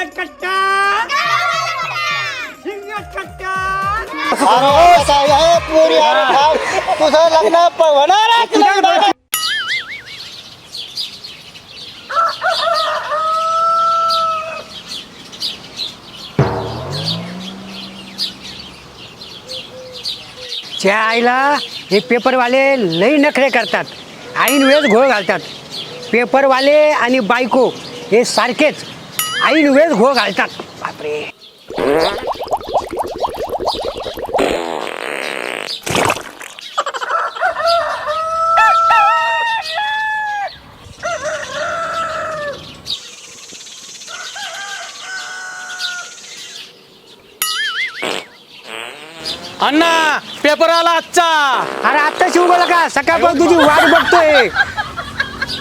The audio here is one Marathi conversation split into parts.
शिंगट कट्टा शिंगट कट्टा अरे साहेब पोरी अरे थांब. तुझं लग्न प- लग्न? त्या आईला हे पेपरवाले लई नखरे करतात ऐन वेळेस घोळ घालतात पेपरवाले आणि बायको हे सारखेच ऐन वेळेस घोळ घालतात. बापरे. अण्णा पेपर आला आजचा. अरे आत्ता शिवगोला का? सकाळपासून तुझी वाट बघतोय.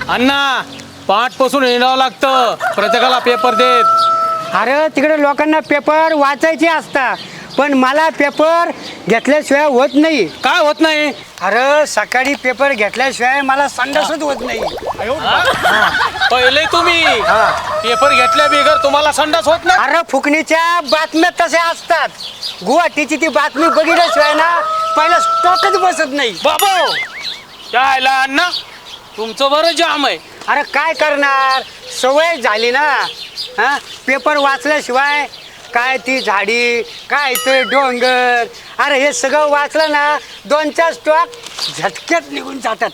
अण्णा पाठपासून हिंडावं लागतं. प्रत्येकाला पेपर देत. अरे तिकडे लोकांना पेपर वाचायचे असतात. पण मला पेपर घेतल्याशिवाय होत नाही. काय होत नाही? अरे सकाळी पेपर घेतल्याशिवाय मला संडासच होत नाही. पहिले तुम्ही. हा. पेपर घेतल्या बिगर तुम्हाला संडास होत नाही? अरे फुकणीच्या बातम्या तशा असतात. गुवाहाटीची ती बातमी बघितल्याशिवाय ना पहिला स्टॉकच बसत नाही. बाबा! यायला अण्णा तुमचं बरं जाम आहे. अरे काय करणार? सवय झाली ना. हा? पेपर वाचल्याशिवाय काय ती झाडी काय ते डोंगर? अरे हे सगळं वाचलं ना दोन चार स्टॉक झटक्यात निघून जातात.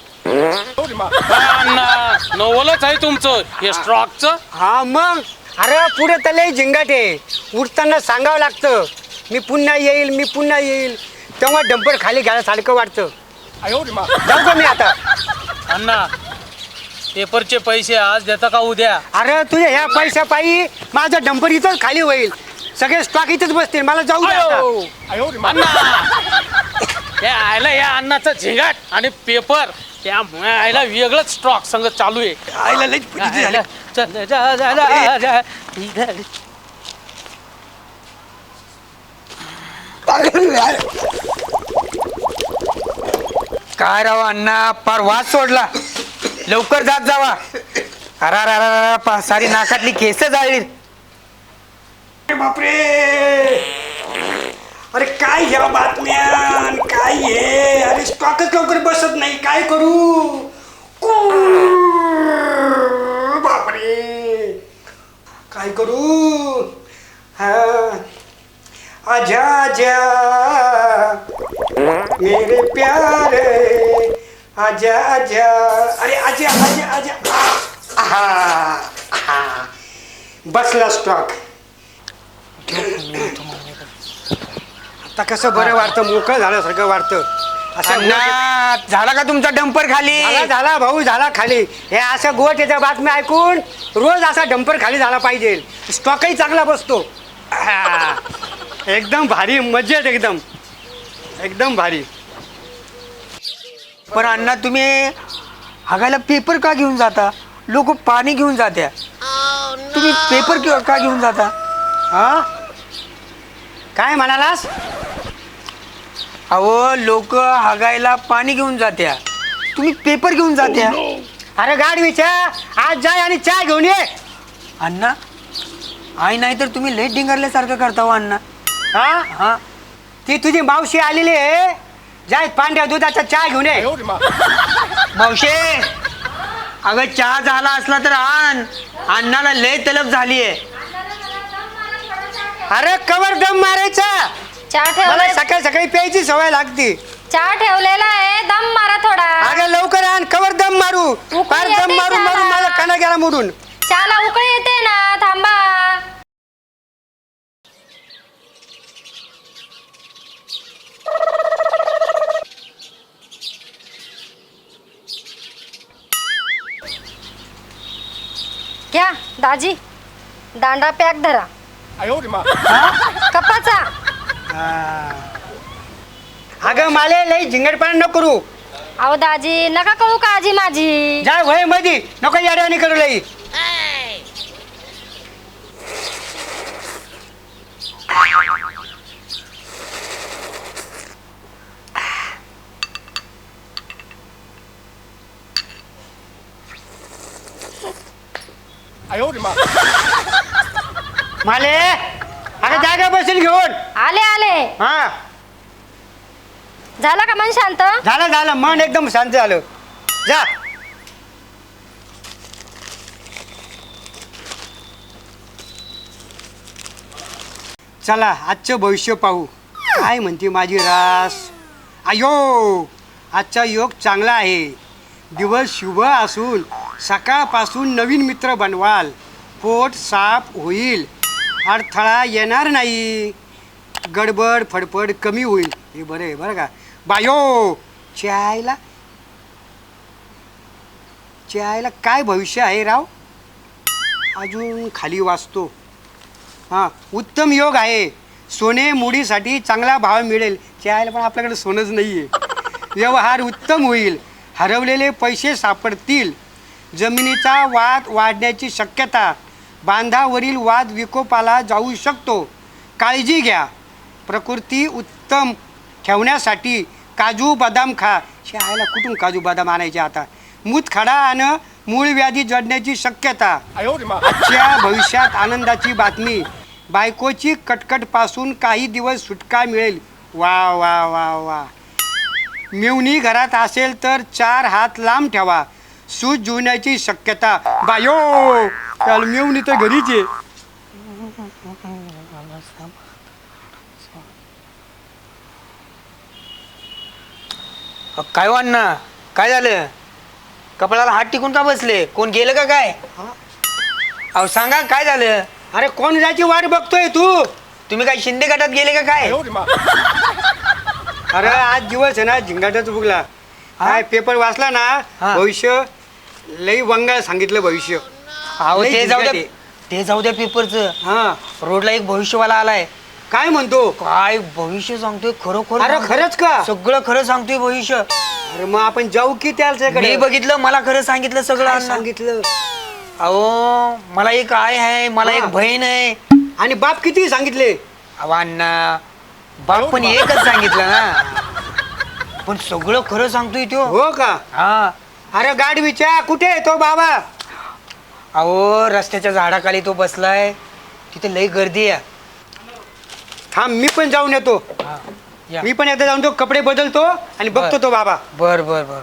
नवलच आहे तुमचं. हे स्ट्रॉकचं हा मग? अरे पुढे तर लय झिंगाट आहे. उठताना सांगावं लागतं. मी पुन्हा येईल मी पुन्हा येईल. तेव्हा डंपर खाली घ्यायला सारखं वाटतं. जाऊ का मी आता? अण्णा पेपरचे पैसे आज देता का उद्या? अरे तुझ्या ह्या पैशा पायी माझं डंपर इथंच खाली होईल. सगळे स्टॉक इथंच बसतील. मला जाऊ दे आता. आयला या अण्णाचं झिंगाट आणि पेपर त्या आयला वेगळंच स्टॉक संग चालू आहे. आईला लईच फुटीची झाली. चल, जा, जा, जा, जा. काय राव अण्णा पार वाद सोडला. लवकर जात जावा. अरा रा रा रा पा सारी नाकातली केस जाळली. बापरे. अरे काय ह्या बातम्या काय हे? अरे स्टॉकच लवकर बसत नाही. काय करू? कू, बापरे. काय करू? आजा आजा. अरे आजा आजा आजा. आहा, आहा. बसला स्टॉक आता कसं बरं वाटतं? मोकळं झाल्यासारखं वाटतं. असं अण्णा झाला का तुमचा डंपर खाली? झाला झाला भाऊ झाला खाली. हे असं गोट्याच्या बातम्या ऐकून रोज असा डंपर खाली झाला पाहिजे. स्टॉकही चांगला बसतो. हा. एकदम भारी मजेत एकदम. एकदम भारी. पण अण्णा तुम्ही हागायला पेपर का घेऊन जाता? लोक पाणी घेऊन जात्या तुम्ही पेपर का घेऊन जाता? हा? काय म्हणालास? अहो लोक हागायला पाणी घेऊन जात्या. तुम्ही पेपर घेऊन जात्या. अरे गाडवीच्या आज जाय आणि चहा घेऊन ये. अण्णा आई नाही तर तुम्ही लेट डिंगरल्यासारखं करता हो अण्णा. हा? हा. ती तुझी मावशी आलेली आहे. जाय पांढऱ्या दुधाचा चहा घेऊन ये. मावशे अगं चहा झाला असला तर आण. अण्णाला लय तलब झाली आहे अरे कवर दम मारायचा. चहा मला ठेवलाय सकाळी सकाळी प्यायची सवय लागती. चहा ठेवलेला आहे दम मारा थोडा. अगं लवकर आण कवर दम मारू. उकळी फार दम येते मारून मारून चहाला. माझा काना गेला मोडून. चहाला उकळी येते ना थांबा घ्या दाजी दांडा पॅक धरा. कपाचा. अगं माले लई झिंगटपणा नको करू. अहो दाजी नका कळू काळजी माझी? जाय वय मधी. नको याड्याने करू लई. माले अरे जागा बसेल घेऊन. आले आले. हा. झाला का मन शांत? झालं झालं. मन एकदम शांत झालं. जा. चला आजचं भविष्य पाहू. काय म्हणते माझी रास? आयो आजचा योग चांगला आहे. दिवस शुभ असून सकाळपासून नवीन मित्र बनवाल. पोट साफ होईल. अडथळा येणार नाही. गडबड फडफड कमी होईल. हे बरं आहे बरं का? बायो चायला चायला काय भविष्य आहे राव? अजून खाली वाचतो. हां उत्तम योग आहे. सोने मुडीसाठी चांगला भाव मिळेल. चायला पण आपल्याकडे सोनंच नाही आहे व्यवहार उत्तम होईल. हरवलेले पैसे सापडतील. जमिनीचा वाद वाढण्याची शक्यता. बांधावरील वाद विकोपाला जाऊ शकतो. काळजी घ्या. प्रकृती उत्तम ठेवण्यासाठी काजू बदाम खा. शाळेला कुठून काजू बदाम आणायचे आता? मूतखडा आणि मूळ व्याधी जडण्याची शक्यता. आजच्या भविष्यात आनंदाची बातमी. बायकोची कटकटपासून काही दिवस सुटका मिळेल. वा वा वा वा. मिवणी घरात असेल तर चार हात लांब ठेवा. सूज जुळण्याची शक्यता. बायो! काल मिवणी तर घरीच आहे अ, काय वाटणं काय झालं? कपाळाला हात टिकून का बसले? कोण गेलं का काय? अहो सांगा काय झालं? अरे कोण जायची वाट बघतोय तू? तुम्ही काय शिंदे गटात गेले का काय? अरे आज दिवस आहे ना झिंगाटाच बुगला काय पेपर वाचला ना हा. भविष्य लई वंगाळ सांगितलं भविष्य. अहो लई ते जाऊ द्या झिंगाट ते जाऊ द्या पेपरचं. हा. रोडला एक भविष्यवाला आलाय. काय म्हणतो? काय भविष्य सांगतोय खरोखर? अरे सांगतोय. खरंच का? सगळं खरं सांगतोय भविष्य. अरे मग आपण जाऊ की मी त्याच्याकडे बघितलं मला खरं सांगितलं सगळं काय अण्णा. सांगितलं? अहो मला एक आय आहे मला एक हा. बहीण आहे. आणि बाप किती सांगितले? अहो अण्णा बाप पण एकच सांगितलं ना. पण सगळं खरं सांगतोय तो. हो का? हा. अरे गाडवीच्या कुठे आहे तो बाबा? अहो रस्त्याच्या झाडाखाली तो बसलाय. तिथे लई गर्दी आहे. थांब मी पण जाऊन येतो. हा, या. मी पण एकदा जाऊन तो कपडे बदलतो आणि बघतो तो बाबा. बर बर बर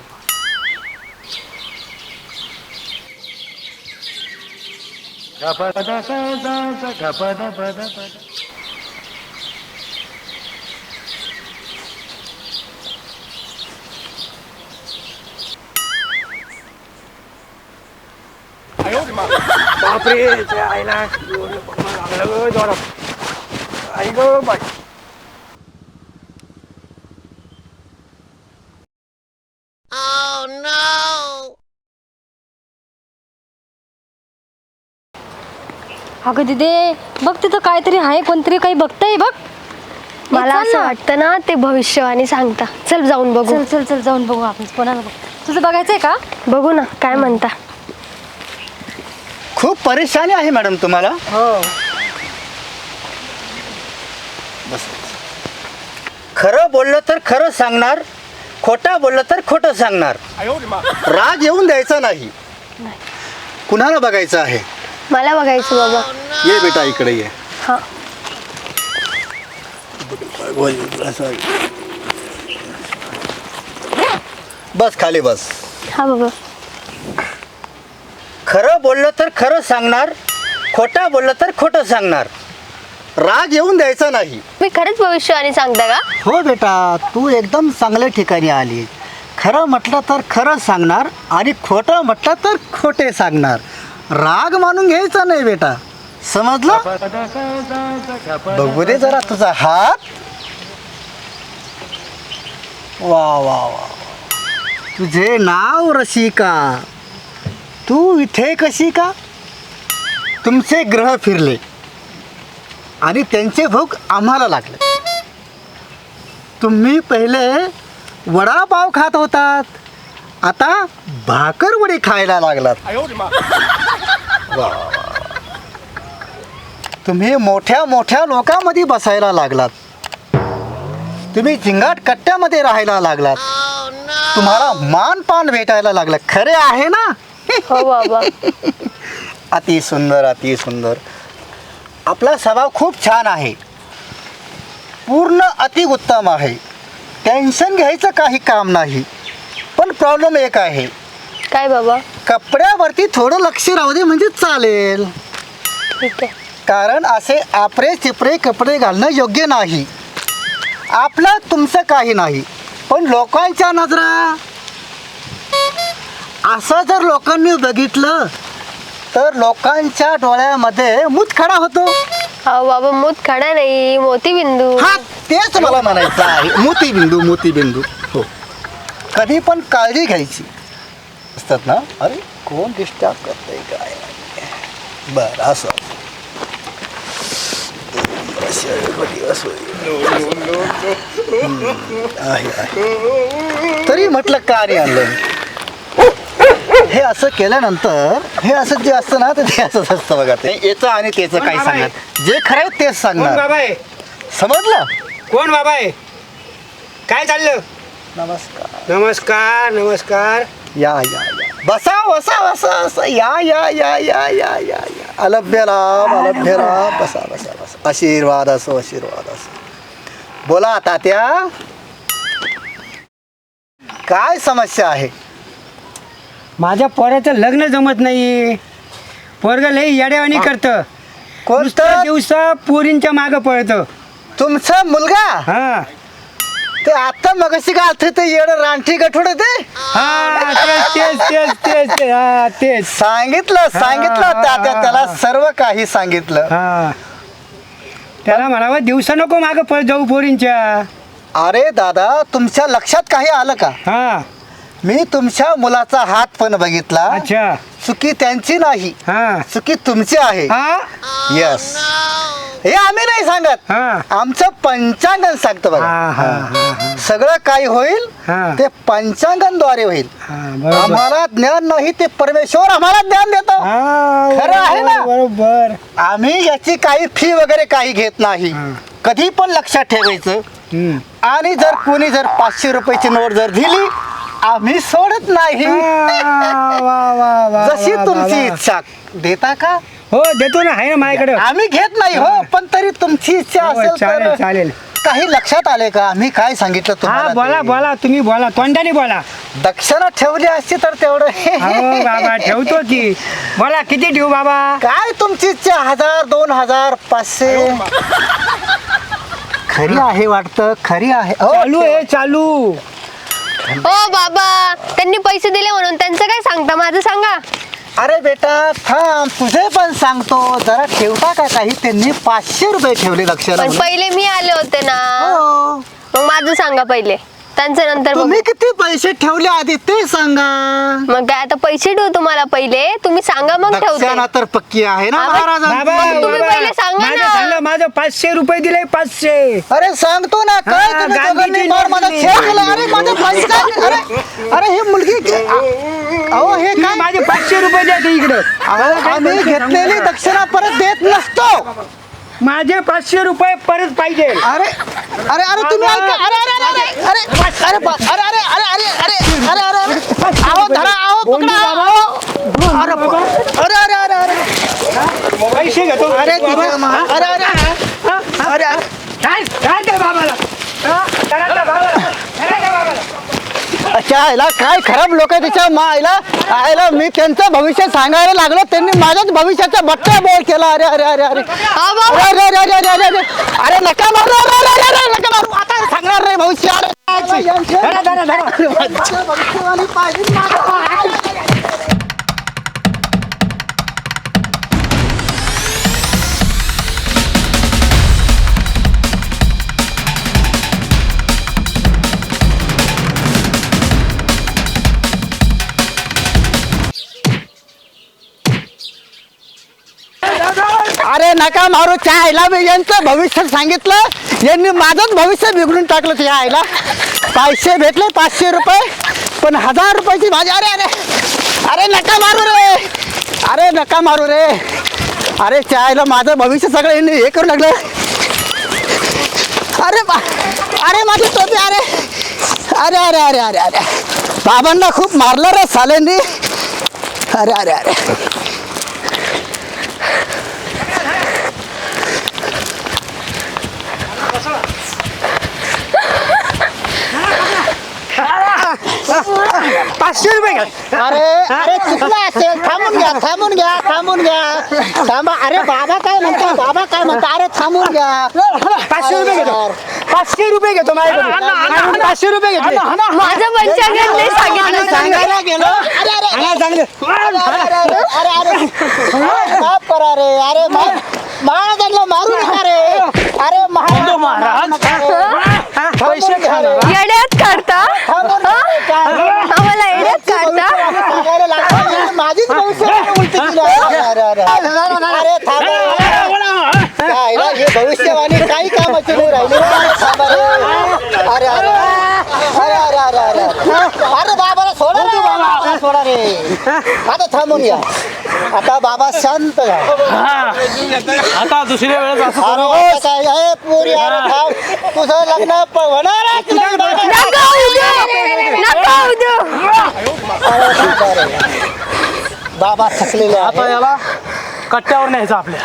बापरे आईला लागलं गं जोरात. आई गं बाई. अगं दिदे बघ तिथं काहीतरी आहे कोणतरी काही बघतंय बघ. मला चल असं ना. वाटतं ना ते भविष्यवाणी सांगता. चल जाऊन बघू. चल चल चल जाऊन बघू आपण. कोणाला बघ तुझं बघायचंय का? बघू ना काय म्हणता. खूप परेशानी आहे मॅडम तुम्हाला. हो. बस. खरं बोललं तर खरं सांगणार खोटा बोललं तर खोटं सांगणार. राग येऊन द्यायचा नाही. कुणाला बघायचं आहे? मला बघायचं बाबा. ये बेटा इकडे ये. हा. बस खाली बस. हा बाबा. खरं बोललं तर खरं सांगणार खोटा बोललं तर खोटं सांगणार. राग येऊन द्यायचा नाही. मी खरंच भविष्यवाणी सांगता का? हो बेटा तू एकदम चांगल्या ठिकाणी आली. खरं म्हटलं तर खरं सांगणार आणि खोटं म्हटलं तर खोटे सांगणार. राग मानून घ्यायचा नाही बेटा. समजलं? बघू दे जरा तुझा हात. वा वा वा तुझे नाव रसिका. तू इथे कशी का? तुमचे ग्रह फिरले. आणि त्यांचे भोग आम्हाला लागले. तुम्ही पहिले वडापाव खात होतात. आता भाकरवडी खायला लागलात. वा. तुम्ही मोठ्या मोठ्या लोकांमध्ये बसायला लागलात. तुम्ही झिंगाट कट्ट्यामध्ये राहायला लागलात. तुम्हाला मान पान भेटायला लागलं. खरे आहे ना? हो बाबा. अति सुंदर अति सुंदर. आपला स्वभाव खूप छान आहे. पूर्ण अतिउत्तम आहे. टेन्शन घ्यायचं काही काम नाही. पण प्रॉब्लेम एक आहे. काय बाबा? कपड्यावरती थोडं लक्ष राहू दे म्हणजे चालेल. ठीक आहे. कारण असे आपरे चिपरे कपडे घालणं योग्य नाही. आपलं तुमचं काही नाही. पण लोकांच्या नजरा असं जर लोकांनी बघितलं तर लोकांच्या डोळ्यामध्ये मूत खडा होतो. अहो बाबा मूत खडा नाही मोतीबिंदू. हा तेच मला म्हणायचं आहे. मोतीबिंदू मोतीबिंदू. हो. कधी पण काळजी घ्यायची. असतात ना? अरे कोण डिस्टर्ब करतंय काय? बरं असं. आहे आहे. तरी म्हटलं का नाही आणलं? हे असं केल्यानंतर हे असं जे असतं ना तर ते असंच असतं बघा ते. याचं आणि त्याचं काही बाबा आहे? सांगत जे खरं आहे तेच कोण सांगणार बाबा आहे? समजलं? कोण बाबा आहे? काय चाललं? नमस्कार. नमस्कार नमस्कार. या या या. बसा बसा बसा बसा या या या या या या या. अलभ्य राम अलभ्य राम. बसा बसा बसा. आशीर्वाद असो आशीर्वाद असो. बोला तात्या. काय समस्या आहे? माझ्या पोराचं लग्न जमत नाही पोरग लई येड्यावानी करतं. कोणतं दिवसा पोरींच्या मागं पळतं. तुमचा मुलगा? हा. ते आता मगाशी का आलते ते येड रानठी गठोड ते? हा तेच तेच तेच तेच ते, हा तेच. सांगितलं सांगितलं तात्या त्याला. सर्व काही सांगितलं. हा. त्याला म्हणावं दिवसा नको मागं पळ जाऊ पोरींच्या. अरे दादा तुमच्या लक्षात काही आलं का? हा. मी तुमच्या मुलाचा हात पण बघितला. अच्छा. चुकी त्यांची नाही. हा. चुकी तुमची आहे. हा? यस हे आम्ही नाही सांगत. हा. आमचं पंचांगण सांगतं बघा. हा, हा, हा. सगळं काही होईल हा. ते पंचांगणद्वारे होईल. हा, बरोबर. आम्हाला ज्ञान नाही ते परमेश्वर आम्हाला ज्ञान देतो. हा, खरं आहे ना? बरोबर. आम्ही याची काही फी वगैरे काही घेत नाही. हा. कधी पण लक्षात ठेवायचं. हम्म. आणि जर कोणी जर पाचशे रुपयाची नोट जर दिली आम्ही सोडत नाही. जशी तुमची. इच्छा. देता का? हो देतो ना आहे ना माझ्याकडे. आम्ही घेत नाही हो पण तरी तुमची इच्छा हो, असेल चालेल तर चालेल काही लक्षात आले का? आम्ही काय सांगितलं हा तुम्हाला बोला ते? बोला तुम्ही बोला तोंडाने बोला. दक्षिणा ठेवली असती तर तेवढं. हो बाबा ठेवतो की. बोला किती ठेवू बाबा? काय तुमची इच्छा? हजार दोन हजार पाचशे? खरी आहे वाटतं खरी आहे. हो, चालू आहे चालू. हो बाबा त्यांनी पैसे दिले म्हणून त्यांचं काय सांगता? माझं सांगा. अरे बेटा थांब. तुझे पण सांगतो. जरा ठेवता का काही? त्यांनी पाचशे रुपये ठेवले पण म्हणून. पहिले मी आले होते ना. हो. मग माझं सांगा पहिले. त्यांचं नंतर बघू. तुम्ही किती पैसे ठेवले आधी ते सांगा. मग काय आता पैसे ठेवू तुम्हाला पहिले. तुम्ही सांगा मग ठेवते. तर पक्की आहे ना महाराज बाबा तुम्ही बाबा, पहिले सांगा माझं ना. सांगा माझं पाचशे रुपये दिले पाचशे. अरे सांगतो ना काय हा, तुम्ही गांधीजी दोघांनी मार माझा नसली. छेड केला. अरे माझा पैसा अरे अरे ही मुलगी के- अहो हे तुम्ही काय? माझे पाचशे रुपये द्या ते इकडं. अहो, आम्ही घेतलेली दक्षिणा परत देत नसतो. माझे पाचशे रुपये परत पाहिजे अरे अरे अरे तुम्ही ऐका अरे अरे अरे अरे अरे अरे बा- अरे अरे अरे अरे अरे अरे अरे अरे आहो धरा आहो पकडा आहो. अरे बा- अरे अरे अरे अरे पैसे घेतो अरे अरे अरे हा? हा? अरे अरे काय काय बाबाला हा? करा त्या बाबाला. अच्छा आईला काय खराब लोक त्याच्या मा आईला? मी त्यांचं भविष्य सांगायला लागलो त्यांनी माझ्याच भविष्याचा बट्टा बोल केला. अरे अरे अरे अरे. अरे अरे अरे अरे अरे अरे. अरे नका मारू अरे अरे अरे अरे नका मारू. आता सांगणार नाही भविष्य. अरे धरा, धरा, धरा. अरे, नका मारू त्या आईला मी यांचं भविष्य सांगितलं. यांनी माझंच भविष्य बिघडून टाकलं त्या आईला. पाचशे भेटले पाचशे रुपये. पण हजार रुपयाची भाजी अरे अरे अरे नका मारू रे. अरे नका मारू रे. अरे त्या आईला माझं भविष्य सगळं यांनी हे करू लागलं. अरे बा अरे माझी टोपी अरे अरे अरे अरे अरे अरे. बाबांना खूप मारलं रे सालेंनी. अरे अरे अरे. पाचशे रुपये घ्या अरे अरे चुकलं असेल? थांबून घ्या थांबून घ्या थांबून घ्या. थांबा. अरे बाबा काय म्हणता? बाबा काय म्हणता? अरे थांबून घ्या. पाचशे रुपये घेतो. पाचशे रुपये घेतो माझ्याकडून पाचशे रुपये घेतो सांगितलं सांगायला गेलो अरे अरे चांगलं अरे. अरे अरे अरे अरे माफ करा रे. अरे माफ महाराजांना मारू नका रे. अरे, अरे, अरे. अरे थांबा. काय ना, हे भविष्यवाणी काही कामाची नाही राहिली. रे. अरे, थांबा. अरे अरे अरे अरे अरे अरे अरे. बाबाला सोडा रे बाबा. सोडा रे. आता थांबून या. आता बाबा शांत आता दुसऱ्या वेळेस असं अरे आता काय? आहे, पोरी अरे थांब. तुझं लग्न प- होणारच नाही बाबा. थकलेले आता याला कट्ट्यावर न्यायचं आपल्या.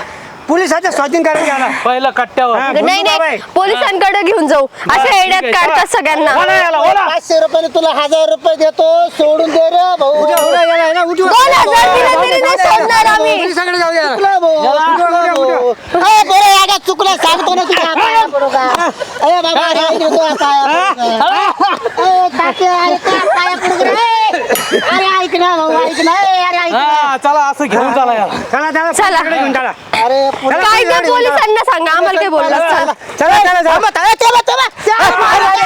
पोलिसाच्या स्वाधीन करायला पहिलं कट्ट्यावर. हा. नाही बाबा आहे. नाही पोलिसांकडे घेऊन जाऊ. अशा येड्यात काढतात सगळ्यांना. ओला याला ओला पाचशे रुपयाने तुला हजार रुपये देतो सोडून दे रे भाऊ. उद्या उद्या याला आहे ना, उठवा. दोन हजार दिले तरी नाही सोडणार आम्ही. पोलिसाकडे जाऊया. चुकला भाऊ, चुकला भाऊ. ए, बरं, आता चुकलं सांगतो ना तुझ्या पाया पडू का? ए, बाबा, अरे, आता अरे, का पाया पडू का रे? अरे, ऐक ना भाऊ, ऐक ना. ए, अरे, ऐक ना. हा चला असं घेऊन चला याला. चला चला चला. घेऊन चला अरे, काय त्या पोलिसांना सांगा आम्हाला काय बोलला चला चला चला चला थांबा, थांबा, थांबा, थांबा.